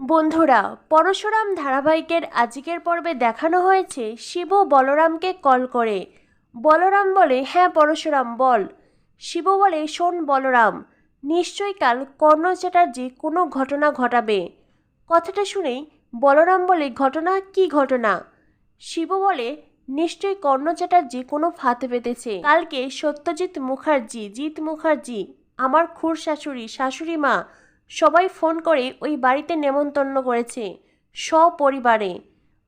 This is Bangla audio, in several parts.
বন্ধুরা, পরশুরাম ধারাবাহিকের আজকের পর্বে দেখানো হয়েছে শিব বলরামকে কল করে। বলরাম বলে হ্যাঁ পরশুরাম, বল। শিব বলে, শোন, বলরাম, নিশ্চয়ই কাল কর্ণ চ্যাটার্জি কোনো ঘটনা ঘটাবে। কথাটা শুনেই বলরাম বলে, ঘটনা? কি ঘটনা? শিব বলে, নিশ্চয়ই কর্ণ চ্যাটার্জি কোনো ফাঁদ পেতেছে। কালকে সত্যজিৎ মুখার্জি, জিৎ মুখার্জি, আমার খুর শাশুড়ি শাশুড়ি মা সবাই ফোন করে ওই বাড়িতে নেমন্তন্ন করেছে। সপরিবারে।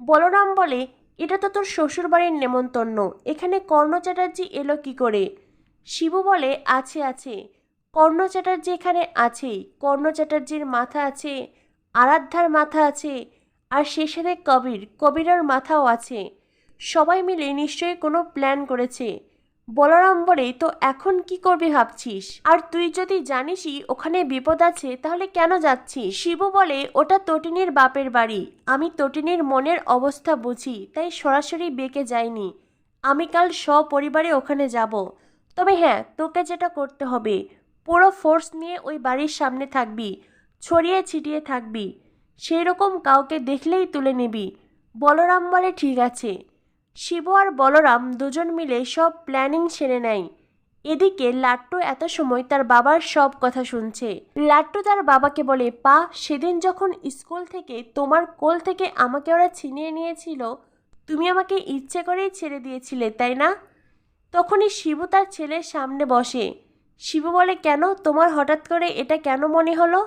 বলরাম বলে, এটা তো তোর শ্বশুরবাড়ির নেমন্তন্ন। এখানে কর্ণ চ্যাটার্জি এলো কি করে? শিবু বলে, আছে আছে। কর্ণ চ্যাটার্জি এখানে আছেই কর্ণ চ্যাটার্জির মাথা আছে। আরাধ্যার মাথা আছে। আর সে সাথে কবির। কবিরের মাথাও আছে। সবাই মিলে নিশ্চয়ই কোনো প্ল্যান করেছে। বলরাম বলে তো এখন কি করবি ভাবছিস? আর তুই যদি জানিসই ওখানে বিপদ আছে, তাহলে কেন যাচ্ছিস? শিবু বলে, ওটা তটিনীর বাপের বাড়ি। আমি তটিনীর মনের অবস্থা বুঝি, তাই সরাসরি বেঁকে যাইনি। আমি কাল সপরিবারে ওখানে যাব। তবে হ্যাঁ তোকে যেটা করতে হবে, পুরো ফোর্স নিয়ে ওই বাড়ির সামনে থাকবি, ছড়িয়ে ছিটিয়ে থাকবি। সেই রকম কাউকে দেখলেই তুলে নিবি। বলরাম বলে ঠিক আছে। শিব আর বলরাম দুজন মিলে সব প্ল্যানিং সেরে নেয়। এদিকে লাট্টু এত সময় তার বাবার সব কথা শুনছে। লাট্টু তার বাবাকে বলে, পা, সেদিন যখন স্কুল থেকে তোমার কোল থেকে আমাকে ওরা ছিনিয়ে নিয়েছিল, তুমি আমাকে ইচ্ছে করেই ছেড়ে দিয়েছিলে, তাই না? তখনই শিবু তার ছেলের সামনে বসে। শিবু বলে, কেন? তোমার হঠাৎ করে এটা কেন মনে হলো?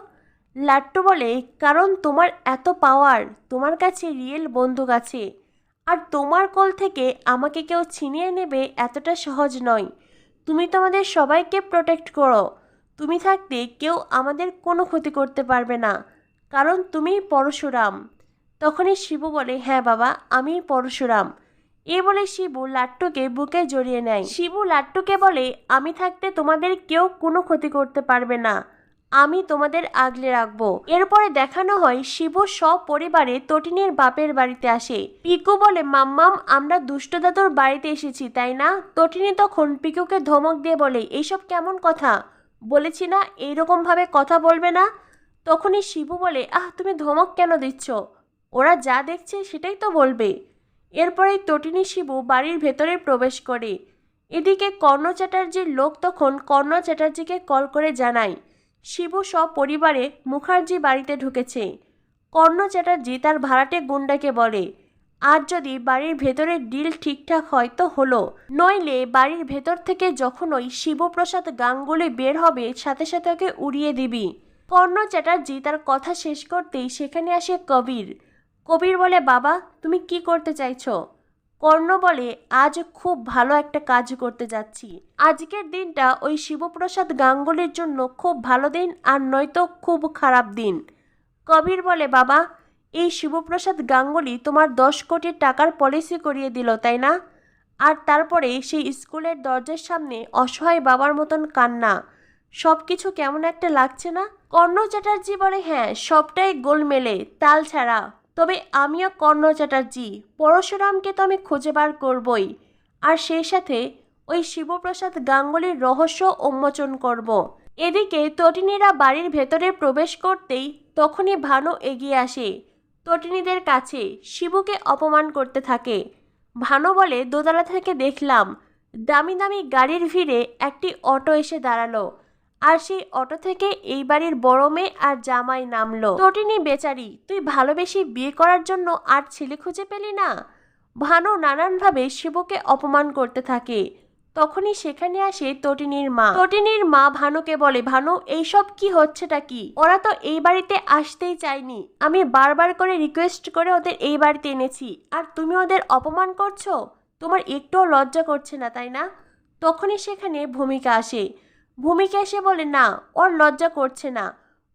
লাট্টু বলে, কারণ তোমার এত পাওয়ার তোমার কাছে রিয়েল বন্দুক আছে। আর তোমার কোল থেকে আমাকে কেউ ছিনিয়ে নেবে এতটা সহজ নয়। তুমি তোমাদের সবাইকে প্রোটেক্ট করো। তুমি থাকতে কেউ আমাদের কোনো ক্ষতি করতে পারবে না, কারণ তুমি পরশুরাম। তখনই শিবু বলে হ্যাঁ বাবা আমি পরশুরাম। এ বলে শিবু লাট্টুকে বুকে জড়িয়ে নেয়। শিবু লাট্টুকে বলে, আমি থাকতে তোমাদের কেউ কোনো ক্ষতি করতে পারবে না। আমি তোমাদের আগলে রাখব। এরপরে দেখানো হয়, শিব সপরিবারে তটিনীর বাপের বাড়িতে আসে। পিকু বলে, মাম্মাম, আমরা দুষ্ট দাদুর বাড়িতে এসেছি, তাই না? তটিনী তখন পিকুকে ধমক দিয়ে বলে, এইসব কেমন কথা? বলেছি না এইরকম ভাবে কথা বলবে না। তখনই শিবু বলে, আহ, তুমি ধমক কেন দিচ্ছ? ওরা যা দেখছে, সেটাই তো বলবে। এরপরে তটিনী শিবু বাড়ির ভেতরে প্রবেশ করে। এদিকে কর্ণ চ্যাটার্জির লোক তখন কর্ণ চ্যাটার্জিকে কল করে জানায় শিবু সপরিবারে মুখার্জি বাড়িতে ঢুকেছে। কর্ণ চ্যাটার্জি তার ভাড়াটে গুন্ডাকে বলে, আজ যদি বাড়ির ভেতরের ডিল ঠিকঠাক হয় তো হলো। নইলে বাড়ির ভেতর থেকে যখন ওই শিবপ্রসাদ গাঙ্গুলি বের হবে, সাথে সাথে ওকে উড়িয়ে দিবি। কর্ণ চ্যাটার্জি তার কথা শেষ করতেই সেখানে আসে কবির। কবির বলে, বাবা, তুমি কি করতে চাইছো? কর্ণ বলে, আজ খুব ভালো একটা কাজ করতে যাচ্ছি। আজকের দিনটা ওই শিবপ্রসাদ গাঙ্গুলির জন্য খুব ভালো দিন আর নয়তো খুব খারাপ দিন। কবির বলে, বাবা, এই শিবপ্রসাদ গাঙ্গুলি তোমার দশ কোটি টাকার পলিসি করিয়ে দিল, তাই না? আর তারপরে সেই স্কুলের দরজার সামনে অসহায় বাবার মতন কান্না। সব কিছু কেমন একটা লাগছে না? কর্ণ চ্যাটার্জি বলে হ্যাঁ সবটাই গোলমেলে, তাল ছাড়া। তবে আমিও কর্ণ চ্যাটার্জি, পরশুরামকে তো আমি খুঁজে বার করবই। আর সেই সাথে ওই শিবপ্রসাদ গাঙ্গুলির রহস্য উন্মোচন করব। এদিকে তটিনীরা বাড়ির ভেতরে প্রবেশ করতেই তখনই ভানু এগিয়ে আসে। তটিনীদের কাছে শিবুকে অপমান করতে থাকে। ভানু বলে, দোতলা থেকে দেখলাম, দামি দামি গাড়ির ভিড়ে একটি অটো এসে দাঁড়াল। আর সেই অটো থেকে এই বাড়ির বড় মেয়ে আর জামাই নামলো। তটিনী বেচারি, তুই ভালোবেসে বিয়ে করার জন্য আর ছেলে খুঁজে পেলি না? ভানু নানানভাবে শিবকে অপমান করতে থাকে। তখনই সেখানে আসে তটিনীর মা। তটিনীর মা ভানুকে বলে, ভানু, এইসব কি হচ্ছেটা কি? ওরা তো এই বাড়িতে আসতেই চায়নি। আমি বারবার করে রিকোয়েস্ট করে ওদের এই বাড়িতে এনেছি। আর তুমি ওদের অপমান করছ? তোমার একটুও লজ্জা করছে না, তাই না? তখনই সেখানে ভূমিকা আসে। ভূমিকা এসে বলে, না, ওর লজ্জা করছে না।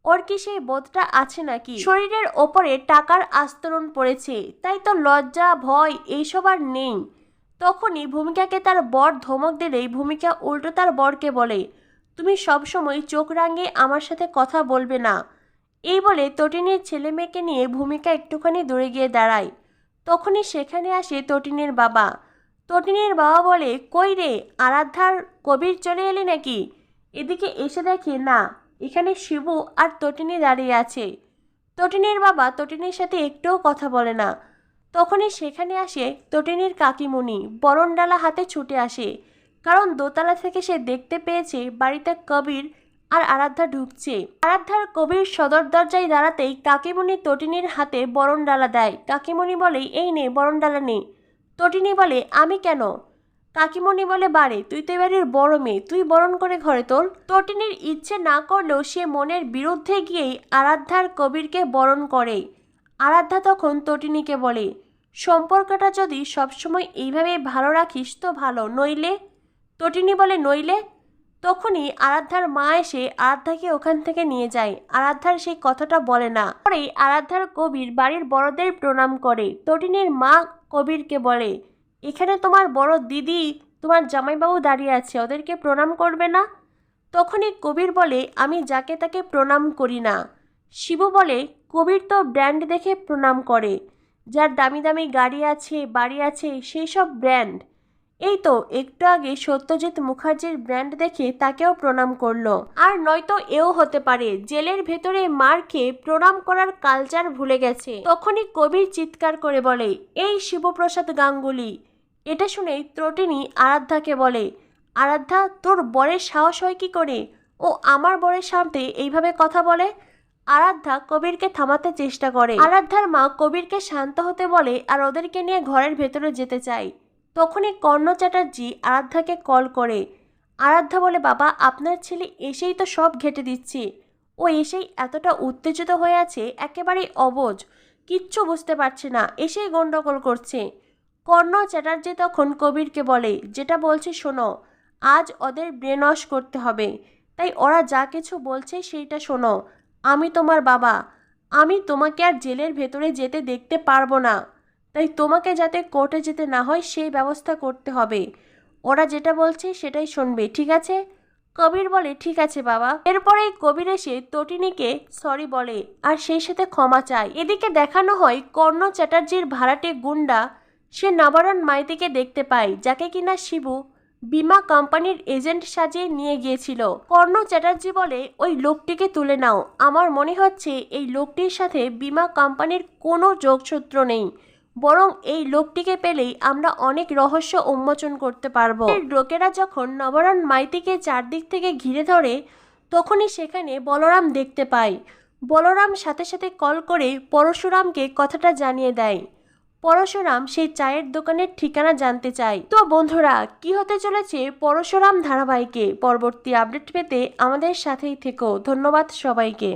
ওর কি সেই বোধটা আছে নাকি? শরীরের ওপরে টাকার আস্তরণ পড়েছে, তাই তো লজ্জা, ভয়, এইসব আর নেই। তখনই ভূমিকাকে তার বর ধমক দিলেই ভূমিকা উল্টো তার বরকে বলে, তুমি সবসময় চোখ রাঙিয়ে আমার সাথে কথা বলবে না। এই বলে তটিনীর ছেলে মেয়েকে নিয়ে ভূমিকা একটুখানি দূরে গিয়ে দাঁড়ায়। তখনই সেখানে আসে তটিনীর বাবা। তটিনীর বাবা বলে, কই রে, আরাধ্যার কবির চলে এলি নাকি? এদিকে এসে দেখে, না, এখানে শিবু আর তটিনী দাঁড়িয়ে আছে। তটিনীর বাবা তটিনীর সাথে একটুও কথা বলে না। তখনই সেখানে আসে তটিনীর কাকিমণি। বরণডালা হাতে ছুটে আসে। কারণ দোতলা থেকে সে দেখতে পেয়েছে বাড়িতে কবির আর আরাধ্যা ঢুকছে। আরাধ্যার কবির সদর দরজায় দাঁড়াতেই কাকিমণি তটিনীর হাতে বরণডালা দেয়। কাকিমণি বলে, এই নে, বরণডালা নে। তটিনী বলে, আমি কেন? কাকিমণি বলে, বারে, তুই তো এবারের বড় মেয়ে, তুই বরণ করে ঘরে তোল। তটিনীর ইচ্ছে না করলেও সে মনের বিরুদ্ধে গিয়েই আরাধ্যার কবিরকে বরণ করে। আরাধ্যা তখন তটিনীকে বলে, সম্পর্কটা যদি সবসময় এইভাবে ভালো রাখিস তো ভালো, নইলে? তটিনী বলে, নইলে? তখনই আরাধ্যার মা এসে আরাধ্যাকে ওখান থেকে নিয়ে যায়। আরাধ্যার সেই কথাটা বলে না। পরেই আরাধ্যার কবির বাড়ির বড়দের প্রণাম করে। তটিনীর মা কবিরকে বলে এখানে তোমার বড় দিদি, তোমার জামাইবাবু দাঁড়িয়ে আছে, ওদেরকে প্রণাম করবে না? তখনই কবির বলে, আমি যাকে তাকে প্রণাম করি না। শিবু বলে, কবির তো ব্র্যান্ড দেখে প্রণাম করে। যার দামি দামি গাড়ি আছে, বাড়ি আছে, সেই সব ব্র্যান্ড। এই তো, একটু আগে সত্যজিৎ মুখার্জির ব্র্যান্ড দেখে তাকেও প্রণাম করল। আর নয়তো এও হতে পারে, জেলের ভেতরে মার খেয়ে প্রণাম করার কালচার ভুলে গেছে। তখনই কবির চিৎকার করে বলে, এই শিবপ্রসাদ গাঙ্গুলি এটা শুনেই ত্রটিনী আরাধ্যাকে বলে, আরাধ্যা, তোর বরের সাহস হয় কী করে? ও আমার বরের সামনে এইভাবে কথা বলে? আরাধ্যা কবিরকে থামাতে চেষ্টা করে। আরাধ্যার মা কবিরকে শান্ত হতে বলে আর ওদেরকে নিয়ে ঘরের ভেতরে যেতে চায়। তখনই কর্ণ চ্যাটার্জি আরাধ্যাকে কল করে। আরাধ্যা বলে, বাবা, আপনার ছেলে এসেই তো সব ঘেটে দিচ্ছে। ও এসেই এতটা উত্তেজিত হয়ে আছে, একেবারেই অবজ কিচ্ছু বুঝতে পারছে না, এসেই গণ্ডগোল করছে। কর্ণ চ্যাটার্জি তখন কবিরকে বলে, যেটা বলছে শোনো, আজ ওদের ব্রেন ওয়াশ করতে হবে। তাই ওরা যা কিছু বলছে সেইটা শোনো। আমি তোমার বাবা। আমি তোমাকে আর জেলের ভেতরে যেতে দেখতে পারব না। তাই তোমাকে যাতে কোর্টে যেতে না হয় সেই ব্যবস্থা করতে হবে। ওরা যেটা বলছে সেটাই শুনবে, ঠিক আছে? কবির বলে, ঠিক আছে বাবা। এরপরেই কবির এসে তটিনীকে সরি বলে, আর সেই সাথে ক্ষমা চায় এদিকে দেখানো হয় কর্ণ চ্যাটার্জির ভাড়াটে গুন্ডা সে নবারণ মাইতিকে দেখতে পায়, যাকে কিনা শিবু বিমা কোম্পানির এজেন্ট সাজিয়ে নিয়ে গিয়েছিল। কর্ণ চ্যাটার্জি বলে, ওই লোকটিকে তুলে নাও। আমার মনে হচ্ছে এই লোকটির সাথে বিমা কোম্পানির কোনো যোগসূত্র নেই। বরং এই লোকটিকে পেলেই আমরা অনেক রহস্য উন্মোচন করতে পারব। লোকেরা যখন নবরণ মাইতিকে চারদিক থেকে ঘিরে ধরে, তখনই সেখানে বলরাম দেখতে পায়। বলরাম সাথে সাথে কল করে পরশুরামকে কথাটা জানিয়ে দেয়। পরশুরাম সেই চায়ের দোকানের ঠিকানা জানতে চাই তো বন্ধুরা, কি হতে চলেছে পরশুরাম ধারাবাহিকে? পরবর্তী আপডেট পেতে আমাদের সাথেই থেকো। ধন্যবাদ সবাইকে।